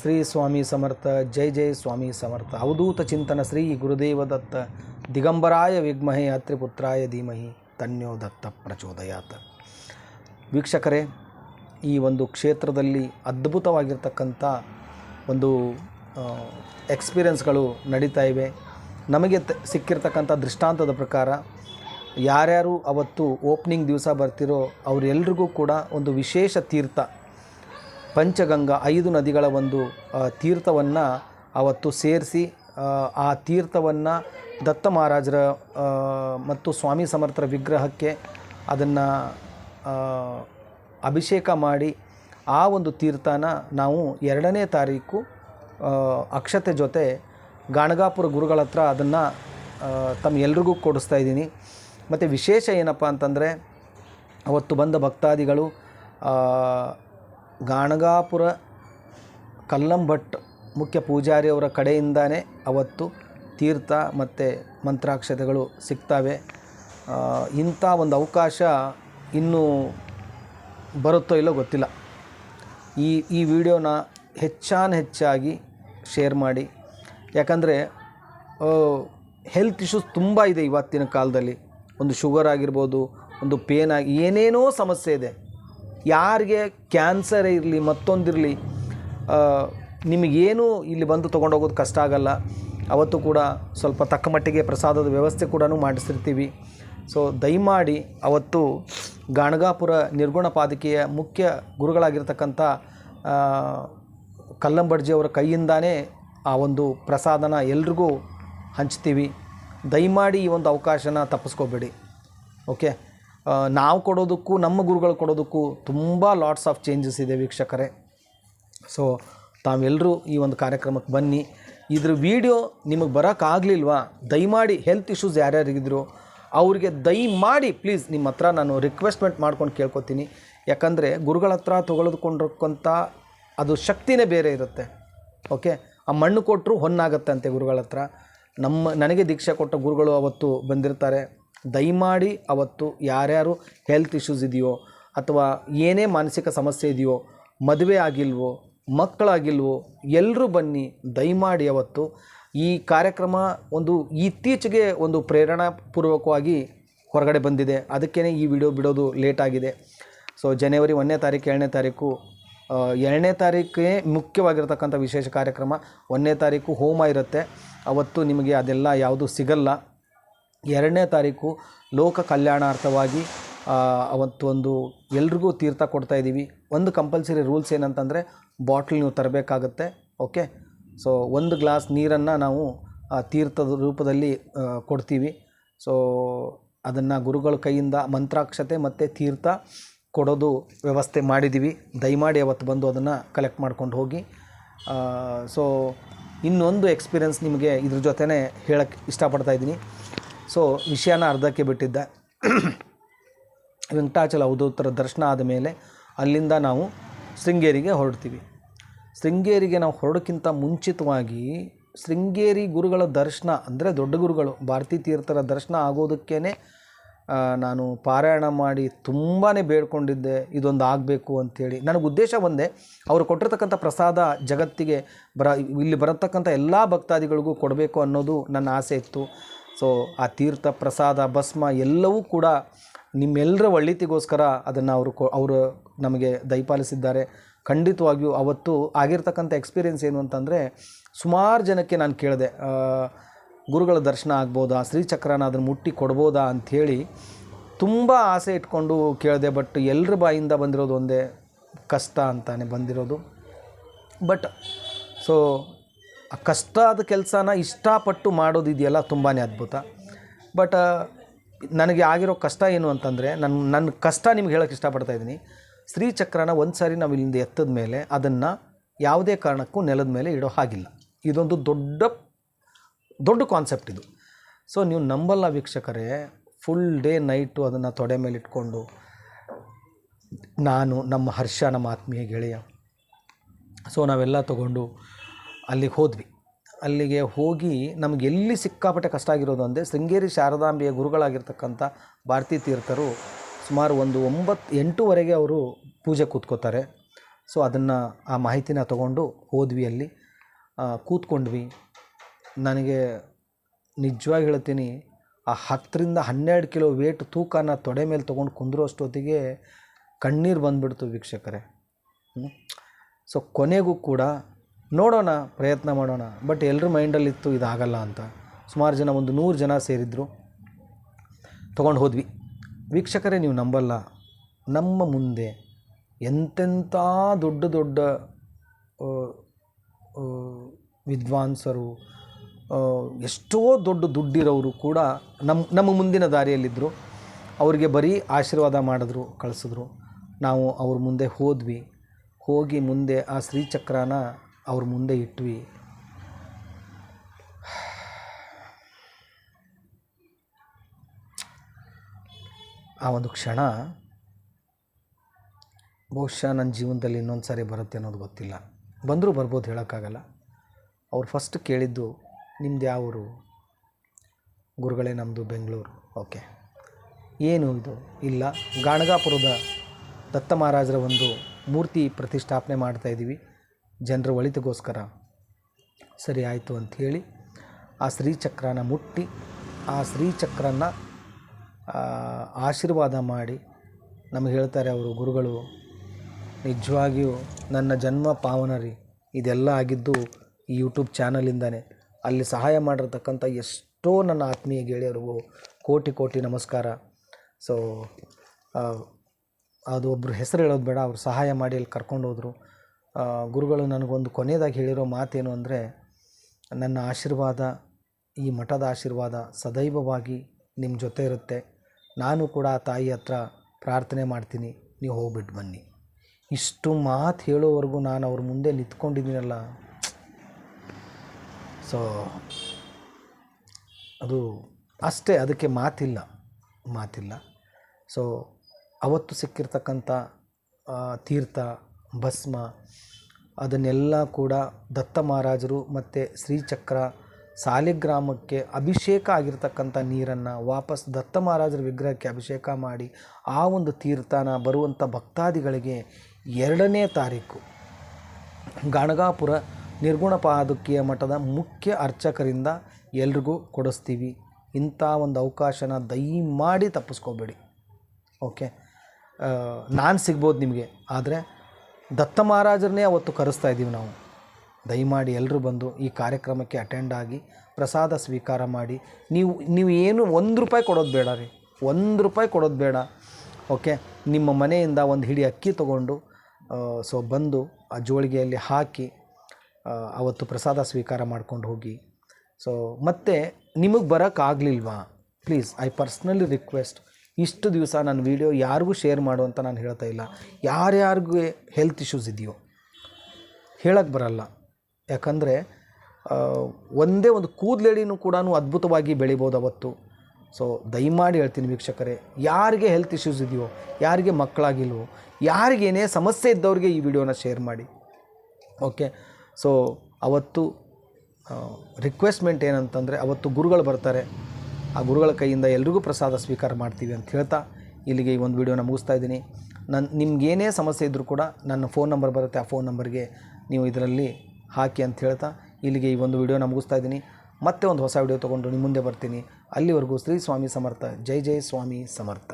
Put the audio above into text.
ಶ್ರೀ ಸ್ವಾಮಿ ಸಮರ್ಥ, ಜೈ ಜೈ ಸ್ವಾಮಿ ಸಮರ್ಥ. ಅವಧೂತ ಚಿಂತನ ಶ್ರೀ ಗುರುದೇವ ದತ್ತ, ದಿಗಂಬರಾಯ ವಿಗ್ಮಹೆ ಅತ್ರಿಪುತ್ರಾಯ ಧೀಮಹಿ, ತನ್ಯೋ ದತ್ತ ಪ್ರಚೋದಯಾತ. ವೀಕ್ಷಕರೇ, ಈ ಒಂದು ಕ್ಷೇತ್ರದಲ್ಲಿ ಅದ್ಭುತವಾಗಿರ್ತಕ್ಕಂಥ ಒಂದು ಎಕ್ಸ್ಪೀರಿಯನ್ಸ್ಗಳು ನಡೀತಾ ಇವೆ. ನಮಗೆ ತ, ಸಿಕ್ಕಿರ್ತಕ್ಕಂಥ ದೃಷ್ಟಾಂತದ ಪ್ರಕಾರ ಯಾರ್ಯಾರು ಅವತ್ತು ಓಪನಿಂಗ್ ದಿವಸ ಬರ್ತಿರೋ ಅವರೆಲ್ರಿಗೂ ಕೂಡ ಒಂದು ವಿಶೇಷ ತೀರ್ಥ ಪಂಚಗಂಗಾ ಐದು ನದಿಗಳ ಒಂದು ತೀರ್ಥವನ್ನು ಅವತ್ತು ಸೇರಿಸಿ, ಆ ತೀರ್ಥವನ್ನು ದತ್ತ ಮಹಾರಾಜರ ಮತ್ತು ಸ್ವಾಮಿ ಸಮರ್ಥರ ವಿಗ್ರಹಕ್ಕೆ ಅದನ್ನು ಅಭಿಷೇಕ ಮಾಡಿ ಆ ಒಂದು ತೀರ್ಥನ ನಾವು ಎರಡನೇ ತಾರೀಕು ಅಕ್ಷತೆ ಜೊತೆ ಗಾಣಗಾಪುರ ಗುರುಗಳ ಹತ್ರ ಅದನ್ನು ತಮ್ಮ ಎಲ್ರಿಗೂ ಕೊಡಿಸ್ತಾ ಇದ್ದೀನಿ. ಮತ್ತು ವಿಶೇಷ ಏನಪ್ಪ ಅಂತಂದರೆ, ಅವತ್ತು ಬಂದ ಭಕ್ತಾದಿಗಳು ಗಾಣಗಾಪುರ ಕಲ್ಲಂಭಟ್ ಮುಖ್ಯ ಪೂಜಾರಿಯವರ ಕಡೆಯಿಂದಾನೇ ಅವತ್ತು ತೀರ್ಥ ಮತ್ತು ಮಂತ್ರಾಕ್ಷತೆಗಳು ಸಿಗ್ತವೆ. ಇಂಥ ಒಂದು ಅವಕಾಶ ಇನ್ನೂ ಬರುತ್ತೋ ಇಲ್ಲೋ ಗೊತ್ತಿಲ್ಲ. ಈ ಈ ವಿಡಿಯೋನ ಹೆಚ್ಚಾನ ಹೆಚ್ಚಾಗಿ ಶೇರ್ ಮಾಡಿ. ಯಾಕಂದರೆ ಹೆಲ್ತ್ ಇಶ್ಯೂಸ್ ತುಂಬ ಇದೆ ಇವತ್ತಿನ ಕಾಲದಲ್ಲಿ. ಒಂದು ಶುಗರ್ ಆಗಿರ್ಬೋದು, ಒಂದು ಪೇನ್ ಆಗಿ ಏನೇನೋ ಸಮಸ್ಯೆ ಇದೆ. ಯಾರಿಗೆ ಕ್ಯಾನ್ಸರ್ ಇರಲಿ, ಮತ್ತೊಂದಿರಲಿ ನಿಮಗೇನು ಇಲ್ಲಿ ಬಂದು ತೊಗೊಂಡೋಗೋದು ಕಷ್ಟ ಆಗಲ್ಲ. ಅವತ್ತು ಕೂಡ ಸ್ವಲ್ಪ ತಕ್ಕ ಮಟ್ಟಿಗೆ ಪ್ರಸಾದದ ವ್ಯವಸ್ಥೆ ಕೂಡ ಮಾಡಿಸಿರ್ತೀವಿ. ಸೊ ದಯಮಾಡಿ ಅವತ್ತು ಗಾಣಗಾಪುರ ನಿರ್ಗುಣ ಪಾದಿಕೆಯ ಮುಖ್ಯ ಗುರುಗಳಾಗಿರ್ತಕ್ಕಂಥ ಕಲ್ಲಂಬಡ್ಜಿ ಕಲ್ಲಂಬಡ್ಜಿಯವರ ಕೈಯಿಂದಾನೇ ಆ ಒಂದು ಪ್ರಸಾದನ ಎಲ್ರಿಗೂ ಹಂಚ್ತೀವಿ. ದಯಮಾಡಿ ಈ ಒಂದು ಅವಕಾಶನ ತಪ್ಪಿಸ್ಕೋಬೇಡಿ. ಓಕೆ ನಾವು ಕೊಡೋದಕ್ಕೂ, ನಮ್ಮ ಗುರುಗಳು ಕೊಡೋದಕ್ಕೂ ತುಂಬ ಲಾಟ್ಸ್ ಆಫ್ ಚೇಂಜಸ್ ಇದೆ ವೀಕ್ಷಕರೇ. ಸೊ ತಾವೆಲ್ಲರೂ ಈ ಒಂದು ಕಾರ್ಯಕ್ರಮಕ್ಕೆ ಬನ್ನಿ. ಇದ್ರ ವಿಡಿಯೋ ನಿಮಗೆ ಬರೋಕ್ಕಾಗಲಿಲ್ವಾ ದಯಮಾಡಿ ಹೆಲ್ತ್ ಇಶ್ಯೂಸ್ ಯಾರ್ಯಾರಿಗಿದ್ರು, ಅವರಿಗೆ ದಯಮಾಡಿ ಪ್ಲೀಸ್ ನಿಮ್ಮ ಹತ್ರ ನಾನು ರಿಕ್ವೆಸ್ಟ್ಮೆಂಟ್ ಮಾಡ್ಕೊಂಡು ಕೇಳ್ಕೊತೀನಿ. ಯಾಕಂದರೆ ಗುರುಗಳ ಹತ್ರ ತೊಗೊಳದ್ಕೊಂಡಿರೋಕ್ಕಂಥ ಅದು ಶಕ್ತಿನೇ ಬೇರೆ ಇರುತ್ತೆ. ಓಕೆ ಆ ಮಣ್ಣು ಕೊಟ್ಟರು ಹೊನ್ನಾಗತ್ತೆ ಅಂತೆ ಗುರುಗಳ ಹತ್ರ. ನಮ್ಮ, ನನಗೆ ದೀಕ್ಷೆ ಕೊಟ್ಟ ಗುರುಗಳು ಅವತ್ತು ಬಂದಿರ್ತಾರೆ. ದಯಮಾಡಿ ಅವತ್ತು ಯಾರ್ಯಾರು ಹೆಲ್ತ್ ಇಶ್ಯೂಸ್ ಇದೆಯೋ ಅಥವಾ ಏನೇ ಮಾನಸಿಕ ಸಮಸ್ಯೆ ಇದೆಯೋ, ಮದುವೆ ಆಗಿಲ್ವೋ, ಮಕ್ಕಳಾಗಿಲ್ವೋ ಎಲ್ಲರೂ ಬನ್ನಿ, ದಯಮಾಡಿ ಅವತ್ತು ಈ ಕಾರ್ಯಕ್ರಮ ಒಂದು ಇತ್ತೀಚೆಗೆ ಒಂದು ಪ್ರೇರಣಾಪೂರ್ವಕವಾಗಿ ಹೊರಗಡೆ ಬಂದಿದೆ. ಅದಕ್ಕೇ ಈ ವಿಡಿಯೋ ಬಿಡೋದು ಲೇಟ್ ಆಗಿದೆ. ಸೊ ಜನವರಿ ಒಂದನೇ ತಾರೀಕು, ಎರಡನೇ ತಾರೀಕು ಎರಡನೇ ತಾರೀಕೇ ಮುಖ್ಯವಾಗಿರ್ತಕ್ಕಂಥ ವಿಶೇಷ ಕಾರ್ಯಕ್ರಮ. ಒಂದನೇ ತಾರೀಕು ಹೋಮ ಇರುತ್ತೆ. ಅವತ್ತು ನಿಮಗೆ ಅದೆಲ್ಲ ಯಾವುದು ಸಿಗಲ್ಲ. ಎರಡನೇ ತಾರೀಕು ಲೋಕ ಕಲ್ಯಾಣಾರ್ಥವಾಗಿ ಅವತ್ತೊಂದು ಎಲ್ರಿಗೂ ತೀರ್ಥ ಕೊಡ್ತಾ ಇದ್ದೀವಿ. ಒಂದು ಕಂಪಲ್ಸರಿ ರೂಲ್ಸ್ ಏನಂತಂದರೆ ಬಾಟ್ಲ್ ನೀವು ತರಬೇಕಾಗತ್ತೆ ಓಕೆ ಸೊ ಒಂದು ಗ್ಲಾಸ್ ನೀರನ್ನು ನಾವು ತೀರ್ಥದ ರೂಪದಲ್ಲಿ ಕೊಡ್ತೀವಿ. ಸೊ ಅದನ್ನು ಗುರುಗಳ ಕೈಯಿಂದ ಮಂತ್ರಾಕ್ಷತೆ ಮತ್ತು ತೀರ್ಥ ಕೊಡೋದು ವ್ಯವಸ್ಥೆ ಮಾಡಿದ್ದೀವಿ ದಯಮಾಡಿ ಅವತ್ತು ಬಂದು ಅದನ್ನು ಕಲೆಕ್ಟ್ ಮಾಡ್ಕೊಂಡು ಹೋಗಿ. ಸೊ ಇನ್ನೊಂದು ಎಕ್ಸ್ಪೀರಿಯನ್ಸ್ ನಿಮಗೆ ಇದ್ರ ಜೊತೆನೇ ಹೇಳಕ್ಕೆ ಇಷ್ಟಪಡ್ತಾ ಇದ್ದೀನಿ. ಸೊ ವಿಷಯನ ಅರ್ಧಕ್ಕೆ ಬಿಟ್ಟಿದ್ದೆ. ವೆಂಕಟಾಚಲ ಅವಧೂತರ ದರ್ಶನ ಆದ ಮೇಲೆ ಅಲ್ಲಿಂದ ನಾವು ಶೃಂಗೇರಿಗೆ ಹೊರಡ್ತೀವಿ. ಶೃಂಗೇರಿಗೆ ನಾವು ಹೊರಡೋಕ್ಕಿಂತ ಮುಂಚಿತವಾಗಿ ಶೃಂಗೇರಿ ಗುರುಗಳ ದರ್ಶನ ಅಂದರೆ ದೊಡ್ಡ ಗುರುಗಳು, ಭಾರತೀ ತೀರ್ಥರ ದರ್ಶನ ಆಗೋದಕ್ಕೇ ನಾನು ಪಾರಾಯಣ ಮಾಡಿ ತುಂಬಾ ಬೇಡ್ಕೊಂಡಿದ್ದೆ, ಇದೊಂದು ಆಗಬೇಕು ಅಂಥೇಳಿ ನನಗೆ ಉದ್ದೇಶ ಒಂದೇ, ಅವರು ಕೊಟ್ಟಿರ್ತಕ್ಕಂಥ ಪ್ರಸಾದ ಜಗತ್ತಿಗೆ ಬರ, ಇಲ್ಲಿ ಬರತಕ್ಕಂಥ ಎಲ್ಲ ಭಕ್ತಾದಿಗಳಿಗೂ ಕೊಡಬೇಕು ಅನ್ನೋದು ನನ್ನ ಆಸೆ ಇತ್ತು. ಸೊ ಆ ತೀರ್ಥ ಪ್ರಸಾದ, ಭಸ್ಮ ಎಲ್ಲವೂ ಕೂಡ ನಿಮ್ಮೆಲ್ಲರ ಒಳ್ಳಿತಿಗೋಸ್ಕರ ಅದನ್ನು ಅವರು ಕೊ ಅವರು ನಮಗೆ ದಯಪಾಲಿಸಿದ್ದಾರೆ. ಖಂಡಿತವಾಗಿಯೂ ಅವತ್ತು ಆಗಿರ್ತಕ್ಕಂಥ ಎಕ್ಸ್ಪೀರಿಯೆನ್ಸ್ ಏನು ಅಂತಂದರೆ ಸುಮಾರು ಜನಕ್ಕೆ ನಾನು ಕೇಳಿದೆ. ಗುರುಗಳ ದರ್ಶನ ಆಗ್ಬೋದಾ? ಶ್ರೀಚಕ್ರನ ಅದನ್ನು ಮುಟ್ಟಿ ಕೊಡ್ಬೋದಾ ಅಂಥೇಳಿ ತುಂಬ ಆಸೆ ಇಟ್ಕೊಂಡು ಕೇಳಿದೆ ಬಟ್ ಎಲ್ಲರ ಬಾಯಿಂದ ಬಂದಿರೋದು ಒಂದೇ ಕಷ್ಟ ಅಂತಾನೆ ಬಂದಿರೋದು. ಬಟ್ ಸೊ ಆ ಕಷ್ಟದ ಕೆಲಸನ ಇಷ್ಟಪಟ್ಟು ಮಾಡೋದಿದೆಯಲ್ಲ ತುಂಬಾ ಅದ್ಭುತ. ಬಟ್ ನನಗೆ ಆಗಿರೋ ಕಷ್ಟ ಏನು ಅಂತಂದರೆ ನನ್ನ ನನ್ನ ಕಷ್ಟ ನಿಮ್ಗೆ ಹೇಳೋಕ್ಕೆ ಇಷ್ಟಪಡ್ತಾ ಇದ್ದೀನಿ. ಸ್ತ್ರೀಚಕ್ರನ ಒಂದು ಸಾರಿ ನಾವು ಇಲ್ಲಿಂದ ಎತ್ತದ ಮೇಲೆ ಅದನ್ನು ಯಾವುದೇ ಕಾರಣಕ್ಕೂ ನೆಲದ ಮೇಲೆ ಇಡೋ ಹಾಗಿಲ್ಲ. ಇದೊಂದು ದೊಡ್ಡ ದೊಡ್ಡ ಕಾನ್ಸೆಪ್ಟ್ ಇದು. ಸೊ ನೀವು ನಂಬಲ್ಲ ವೀಕ್ಷಕರೇ ಫುಲ್ ಡೇ ನೈಟು ಅದನ್ನು ತೊಡೆ ಮೇಲೆ ಇಟ್ಕೊಂಡು, ನಾನು ನಮ್ಮ ಹರ್ಷ ನಮ್ಮ ಆತ್ಮೀಯ ಗೆಳೆಯ. ಸೊ ನಾವೆಲ್ಲ ತಗೊಂಡು ಅಲ್ಲಿಗೆ ಹೋದ್ವಿ. ಅಲ್ಲಿಗೆ ಹೋಗಿ ನಮಗೆ ಎಲ್ಲಿ ಸಿಕ್ಕಾಪಟ್ಟೆ ಕಷ್ಟ ಆಗಿರೋದು ಅಂದರೆ ಶೃಂಗೇರಿ ಶಾರದಾಂಬೆಯ ಗುರುಗಳಾಗಿರ್ತಕ್ಕಂಥ ಭಾರತೀ ತೀರ್ಥರು ಸುಮಾರು ಒಂದು ಒಂಬತ್ತು ಎಂಟೂವರೆಗೆ ಅವರು ಪೂಜೆ ಕೂತ್ಕೋತಾರೆ. ಸೊ ಅದನ್ನು ಆ ಮಾಹಿತಿನ ತಗೊಂಡು ಹೋದ್ವಿ ಅಲ್ಲಿ. ಕೂತ್ಕೊಂಡ್ವಿ. ನನಗೆ ನಿಜವಾಗಿ ಹೇಳ್ತೀನಿ, ಆ ಹತ್ತರಿಂದ ಹನ್ನೆರಡು ಕಿಲೋ ವೇಟ್ ತೂಕನ ತೊಡೆ ಮೇಲೆ ತೊಗೊಂಡು ಕುಂದ್ರೋ ಅಷ್ಟೊತ್ತಿಗೆ ಕಣ್ಣೀರು ಬಂದುಬಿಡ್ತು ವೀಕ್ಷಕರೇ. ಸೊ ಕೊನೆಗೂ ಕೂಡ ನೋಡೋಣ, ಪ್ರಯತ್ನ ಮಾಡೋಣ. ಬಟ್ ಎಲ್ಲರ ಮೈಂಡಲ್ಲಿತ್ತು ಇದಾಗಲ್ಲ ಅಂತ. ಸುಮಾರು ಜನ, ಒಂದು ನೂರು ಜನ ಸೇರಿದ್ರು. ತೊಗೊಂಡು ಹೋದ್ವಿ. ವೀಕ್ಷಕರೇ, ನೀವು ನಂಬಲ್ಲ. ನಮ್ಮ ಮುಂದೆ ಎಂತೆಂಥ ದೊಡ್ಡ ದೊಡ್ಡ ವಿದ್ವಾಂಸರು ಎಷ್ಟೋ ದೊಡ್ಡ ದುಡ್ಡಿರೋರು ಕೂಡ ನಮ್ಮ ನಮ್ಮ ಮುಂದಿನ ದಾರಿಯಲ್ಲಿದ್ದರು ಅವರಿಗೆ ಬರೀ ಆಶೀರ್ವಾದ ಮಾಡಿದ್ರು, ಕಳಿಸಿದ್ರು. ನಾವು ಅವ್ರ ಮುಂದೆ ಹೋದ್ವಿ. ಹೋಗಿ ಮುಂದೆ ಆ ಶ್ರೀಚಕ್ರನ ಅವ್ರ ಮುಂದೆ ಇಟ್ವಿ. ಆ ಒಂದು ಕ್ಷಣ ಬಹುಶಃ ನನ್ನ ಜೀವನದಲ್ಲಿ ಇನ್ನೊಂದು ಸಾರಿ ಬರುತ್ತೆ ಅನ್ನೋದು ಗೊತ್ತಿಲ್ಲ. ಬಂದರೂ ಬರ್ಬೋದು ಹೇಳೋಕ್ಕಾಗಲ್ಲ. ಅವ್ರು ಫಸ್ಟ್ ಕೇಳಿದ್ದು ನಿಮ್ದು ಯಾವ ಊರು? ಗುರುಗಳೇ ನಮ್ಮದು ಬೆಂಗಳೂರು. ಓಕೆ ಏನು ಇದು? ಇಲ್ಲ. ಗಾಣಗಾಪುರದ ದತ್ತ ಮಹಾರಾಜರ ಒಂದು ಮೂರ್ತಿ ಪ್ರತಿಷ್ಠಾಪನೆ ಮಾಡ್ತಾ ಇದ್ದೀವಿ. ಜನರ ಒಳಿತಿಗೋಸ್ಕರ ಸರಿ ಆಯಿತು ಅಂಥೇಳಿ ಆ ಶ್ರೀಚಕ್ರನ ಮುಟ್ಟಿ, ಆ ಶ್ರೀಚಕ್ರನ ಆಶೀರ್ವಾದ ಮಾಡಿ ನಮಗೆ ಹೇಳ್ತಾರೆ ಅವರು, ಗುರುಗಳು, ನಿಜವಾಗಿಯೂ ನನ್ನ ಜನ್ಮ ಪಾವನರಿ ಇದೆಲ್ಲ ಆಗಿದ್ದು ಈ ಯೂಟ್ಯೂಬ್ ಚಾನಲಿಂದನೇ. ಅಲ್ಲಿ ಸಹಾಯ ಮಾಡಿರ್ತಕ್ಕಂಥ ಎಷ್ಟೋ ನನ್ನ ಆತ್ಮೀಯ ಗೆಳೆಯರಿಗೂ ಕೋಟಿ ಕೋಟಿ ನಮಸ್ಕಾರ. ಸೊ ಅದು ಒಬ್ಬರು ಹೆಸರು ಹೇಳೋದು ಬೇಡ, ಅವರು ಸಹಾಯ ಮಾಡಿ ಅಲ್ಲಿ ಕರ್ಕೊಂಡು ಹೋದರು. ಗುರುಗಳು ನನಗೊಂದು ಕೊನೆಯದಾಗಿ ಹೇಳಿರೋ ಮಾತೇನು ಅಂದರೆ, ನನ್ನ ಆಶೀರ್ವಾದ, ಈ ಮಠದ ಆಶೀರ್ವಾದ ಸದೈವವಾಗಿ ನಿಮ್ಮ ಜೊತೆ ಇರುತ್ತೆ. ನಾನು ಕೂಡ ಆ ತಾಯಿ ಹತ್ರ ಪ್ರಾರ್ಥನೆ ಮಾಡ್ತೀನಿ. ನೀವು ಹೋಗ್ಬಿಟ್ಟು ಬನ್ನಿ. ಇಷ್ಟು ಮಾತು ಹೇಳೋವರೆಗೂ ನಾನು ಅವ್ರ ಮುಂದೆ ನಿಂತ್ಕೊಂಡಿದ್ದೀನಲ್ಲ. ಸೊ ಅದು ಅಷ್ಟೇ, ಅದಕ್ಕೆ ಮಾತಿಲ್ಲ ಮಾತಿಲ್ಲ. ಸೊ ಅವತ್ತು ಸಿಕ್ಕಿರ್ತಕ್ಕಂಥ ತೀರ್ಥ ಭಸ್ಮ, ಅದನ್ನೆಲ್ಲ ಕೂಡ ದತ್ತ ಮಹಾರಾಜರು ಮತ್ತು ಶ್ರೀಚಕ್ರ ಸಾಲಿಗ್ರಾಮಕ್ಕೆ ಅಭಿಷೇಕ ಆಗಿರ್ತಕ್ಕಂಥ ನೀರನ್ನು ವಾಪಸ್ ದತ್ತ ಮಹಾರಾಜರ ವಿಗ್ರಹಕ್ಕೆ ಅಭಿಷೇಕ ಮಾಡಿ ಆ ಒಂದು ತೀರ್ಥನ ಬರುವಂಥ ಭಕ್ತಾದಿಗಳಿಗೆ ಎರಡನೇ ತಾರೀಕು. ಗಾಣಗಾಪುರ ನಿರ್ಗುಣ ಪಾದುಕಿಯ ಮಠದ ಮುಖ್ಯ ಅರ್ಚಕರಿಂದ ಎಲ್ರಿಗೂ ಕೊಡಿಸ್ತೀವಿ. ಇಂಥ ಒಂದು ಅವಕಾಶನ ದಯಮಾಡಿ ತಪ್ಪಿಸ್ಕೋಬೇಡಿ. ಓಕೆ? ನಾನು ಸಿಗ್ಬೋದು ನಿಮಗೆ, ಆದರೆ ದತ್ತ ಮಹಾರಾಜರನ್ನೇ ಅವತ್ತು ಕರೆಸ್ತಾ ಇದ್ದೀವಿ ನಾವು. ದಯಮಾಡಿ ಎಲ್ಲರೂ ಬಂದು ಈ ಕಾರ್ಯಕ್ರಮಕ್ಕೆ ಅಟೆಂಡ್ ಆಗಿ ಪ್ರಸಾದ ಸ್ವೀಕಾರ ಮಾಡಿ. ನೀವು ನೀವು ಏನು ಒಂದು ರೂಪಾಯಿ ಕೊಡೋದು ಬೇಡ ರೀ. ಒಂದು ರೂಪಾಯಿ ಕೊಡೋದು ಬೇಡ. ಓಕೆ ನಿಮ್ಮ ಮನೆಯಿಂದ ಒಂದು ಹಿಡಿ ಅಕ್ಕಿ ತೊಗೊಂಡು ಸೊ ಬಂದು ಆ ಜೋಳಿಗೆಯಲ್ಲಿ ಹಾಕಿ ಅವತ್ತು ಪ್ರಸಾದ ಸ್ವೀಕಾರ ಮಾಡ್ಕೊಂಡು ಹೋಗಿ. ಸೊ ಮತ್ತು ನಿಮಗೆ ಬರೋಕ್ಕಾಗಲಿಲ್ವಾ ಪ್ಲೀಸ್ ಐ ಪರ್ಸ್ನಲಿ ರಿಕ್ವೆಸ್ಟ್ ಇಷ್ಟು ದಿವಸ ನನ್ನ ವೀಡಿಯೋ ಯಾರಿಗೂ ಶೇರ್ ಮಾಡು ಅಂತ ನಾನು ಹೇಳ್ತಾ ಇಲ್ಲ. ಯಾರ್ಯಾರಿಗೂ ಹೆಲ್ತ್ ಇಶ್ಯೂಸ್ ಇದೆಯೋ ಹೇಳಕ್ಕೆ ಬರಲ್ಲ. ಯಾಕಂದರೆ ಒಂದೇ ಒಂದು ಕೂದಲೇಡಿನೂ ಕೂಡ ಅದ್ಭುತವಾಗಿ ಬೆಳಿಬೋದು ಅವತ್ತು. ಸೊ ದಯಮಾಡಿ ಹೇಳ್ತೀನಿ ವೀಕ್ಷಕರೇ, ಯಾರಿಗೆ ಹೆಲ್ತ್ ಇಶ್ಯೂಸ್ ಇದೆಯೋ, ಯಾರಿಗೆ ಮಕ್ಕಳಾಗಿಲ್ವೋ ಯಾರಿಗೇನೇ ಸಮಸ್ಯೆ ಇದ್ದವ್ರಿಗೆ ಈ ವಿಡಿಯೋನ ಶೇರ್ ಮಾಡಿ. ಓಕೆ ಸೊ ಅವತ್ತು ರಿಕ್ವೆಸ್ಟ್ಮೆಂಟ್ ಏನಂತಂದರೆ, ಅವತ್ತು ಗುರುಗಳು ಬರ್ತಾರೆ. ಆ ಗುರುಗಳ ಕೈಯಿಂದ ಎಲ್ರಿಗೂ ಪ್ರಸಾದ ಸ್ವೀಕಾರ ಮಾಡ್ತೀವಿ ಅಂತ ಹೇಳ್ತಾ ಇಲ್ಲಿಗೆ ಈ ಒಂದು ವಿಡಿಯೋನ ಮುಗಿಸ್ತಾ ಇದ್ದೀನಿ. ನನ್ನ ನಿಮಗೇನೇ ಸಮಸ್ಯೆ ಇದ್ದರೂ ಕೂಡ ನನ್ನ ಫೋನ್ ನಂಬರ್ ಬರುತ್ತೆ, ಆ ಫೋನ್ ನಂಬರ್ಗೆ ನೀವು ಇದರಲ್ಲಿ ಹಾಕಿ ಅಂತ ಹೇಳ್ತಾ ಇಲ್ಲಿಗೆ ಈ ಒಂದು ವಿಡಿಯೋನ ಮುಗಿಸ್ತಾ ಇದ್ದೀನಿ. ಮತ್ತೆ ಒಂದು ಹೊಸ ವಿಡಿಯೋ ತೊಗೊಂಡು ನಿಮ್ಮ ಮುಂದೆ ಬರ್ತೀನಿ. ಅಲ್ಲಿವರೆಗೂ ಶ್ರೀ ಸ್ವಾಮಿ ಸಮರ್ಥ. ಜೈ ಜೈ ಸ್ವಾಮಿ ಸಮರ್ಥ.